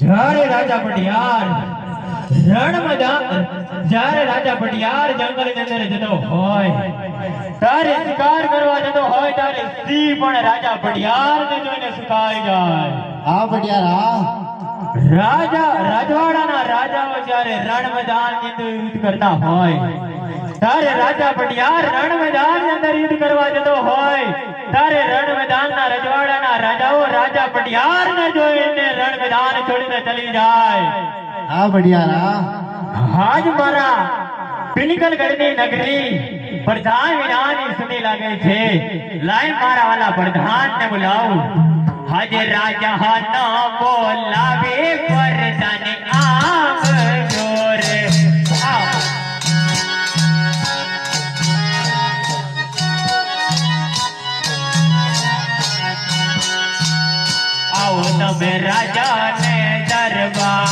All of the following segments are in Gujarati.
જ્યારે રાજા પટિયાર રણમાં જ્યારે રાજા પટિયાર જંગલ ની અંદર જતો હોય તારે શિકાર કરવા જતો હોય તારે સિંહ પણ રાજા પટિયાર ને જોઈને સુકાઈ જાય આ પટિયાર આ રાજા રજવાડાના રાજાઓ જ્યારે રણ મેદાન ની અંદર યુદ્ધ કરતા હોય તારે રાજા પઢિયાર रण મેદાન માં અંદર યુદ્ધ કરવા જજો હોય તારે रण મેદાન ના રજવાડા ના રાજાઓ રાજા પઢિયાર ને જોય ને रण મેદાન છોડીને ચાલી જાય હા બઢિયા રા હાજ મારા બિલકલ ગળની નગરી પરજા વિરાની સુને લાગય છે લાઈ મારાવાલા બઢાણ ને બોલાવ હાજે રાજા હા ના બોલાવે પરદા તમે રાજા ને દરબાર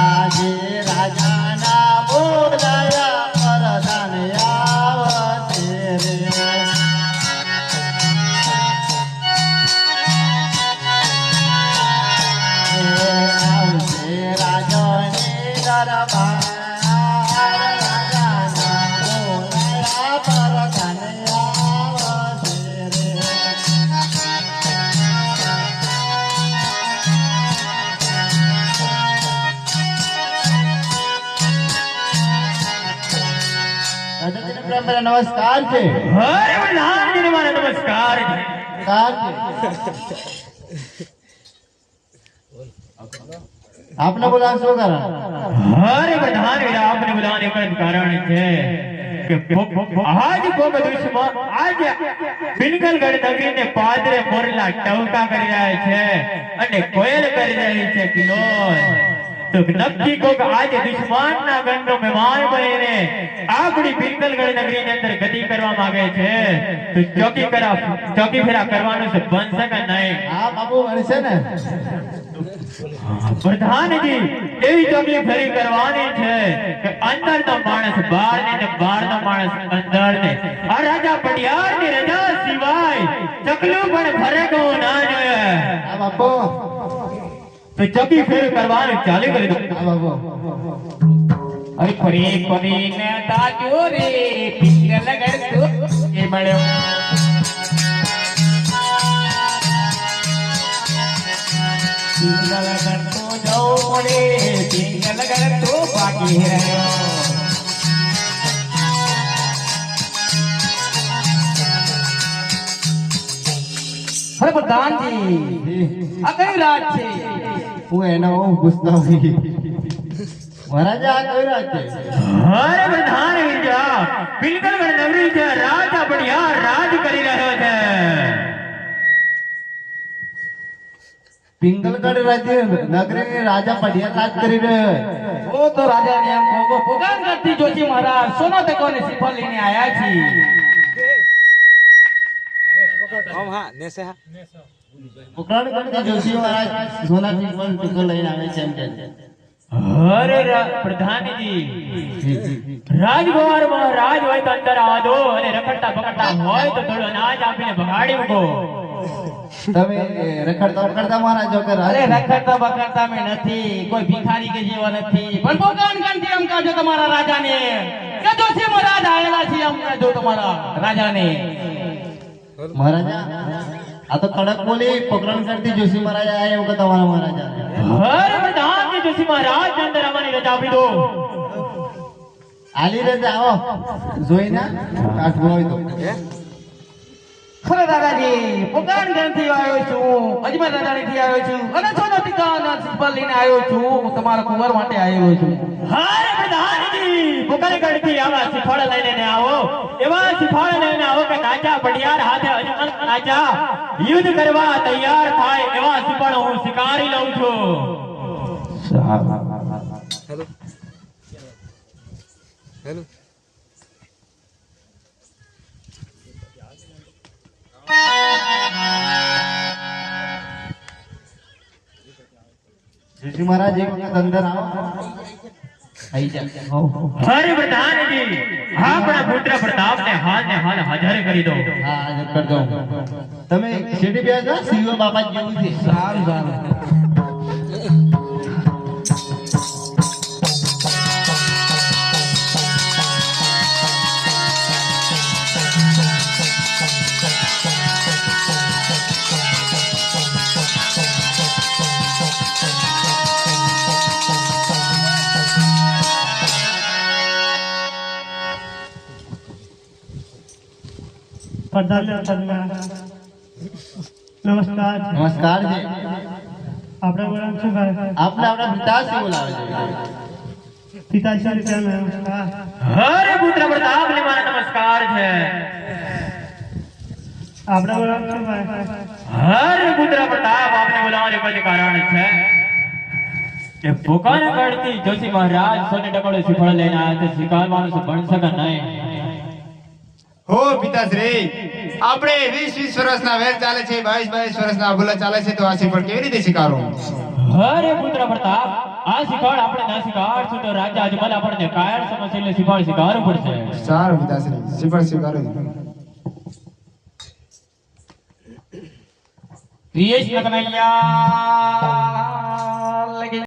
આજે નમસ્કાર છે નમસ્કાર આપને બોલા શું કારણ હરે બધાને આપને બોલાને એક કારણ છે આજ કોમ દુશ્મન આજે બિનકલગઢ નગરી ને પાદરે મોરલા ટવકા કરી રહ્યા છે અને કોયલ કરી રહી છે કિલોલ નક્કી કોક આજે દુશ્મન ના ગંડો મહેમાન બનીને આપણી પિત્તલગઢ નગરી ની અંદર ગતિ કરવા માંગે છે તો ચોકી કરા ચોકી ફેરા કરવાનું છે બનશે કે નહીં હા બાબુ બનશે ને પ્રધાનજી એવી ચોકી ફેરી કરવાની છે કે અંદર નો માણસ બહાર ને તો બહાર નો માણસ અંદર ને આ રાજા પટિયાર ની રજા સિવાય ચકલું પણ ફરકવું ના જોઈએ બાપુ तो जब भी फिर परवान चाले करे अरे परी परी ने दाजू रे पिंगल लगड़ तू ये मड़े पिंगल लगड़ तू जो मड़े पिंगल लगड़ तू बाकी रहे हरे प्रधान जी अगर राज હું એના હું પૂછતો નથી મહારાજે આ કઈ રાત છે હરે બધાન વિદ્યા બિલકુલ મને નવરી છે રાજ આપણ યાર રાજ કરી રહ્યો છે પિંગલગઢ રાજ્ય નગરી રાજા પઢિયા રાજ કરી રહ્યો ઓ તો રાજા ઓમ હા નેસે હા નેસે બોલાણ ગનતી જો સીવારાજ સોનાતી મન ટીકો લઈને આવે છે એમ કે હરે રા પ્રધાનજી રાજ બાર બાર રાજ હોય તંતર આજો અને રખડતા બકડતા હોય તો થોડો નાજ આપને બહાળી ઉગો તમે રખડતા બકડતા મહારાજો કે અરે રખડતા બકડતા મે નથી કોઈ ભિખારી કે જેવા નથી ભોગન ગનતી એમ કાજો તમારા રાજા ને કે જોસી મહારાજ આયેલા છે અમને જો તમારા રાજા ને તમારા દાદાજી પોતાન ગણથી આવ્યો છું અજમેર દાદાની આવ્યો છું આવ્યો છું તમારા કુંવર માટે આવ્યો છું હર તૈયાર થાય એવા સિફળ હું સ્વીકારી લઉં છું જીજુ મહારાજ એક વખત અંદર આવો હરે પ્રધાનજી આપણા હા તમે શેઠી બાપા જેવું સારું સારું नमस्कार नमस्कार जी आपने बोला हमसे आपने अपना पिता से बोला पिताजी से नमस्कार अरे पुत्र प्रताप ने मारा नमस्कार है आपने बोला अरे पुत्र प्रताप आपने बोला अरे बज कारण है ये पुकार करती जोशी महाराज सोने डबल सिफल लेना है तो शिकार मानो से बन सका नहीं હો પિતાશ્રી આપણે વીસ વીસ વર્ષના વેર ચાલે છે બાવીસ બાવીસ વર્ષના અભૂલા ચાલે છે તો આ શિખડ કેવી રીતે શીખારો હરે પુત્ર પ્રતાપ આ શિખડ આપણે ના શીખાડશું તો રાજા અજમલ આપણને કાયર સમજશે એટલે શિખડ શીખાડવું પડશે સારું પિતાશ્રી શિખડ શીખાડો પ્રિય કનૈયા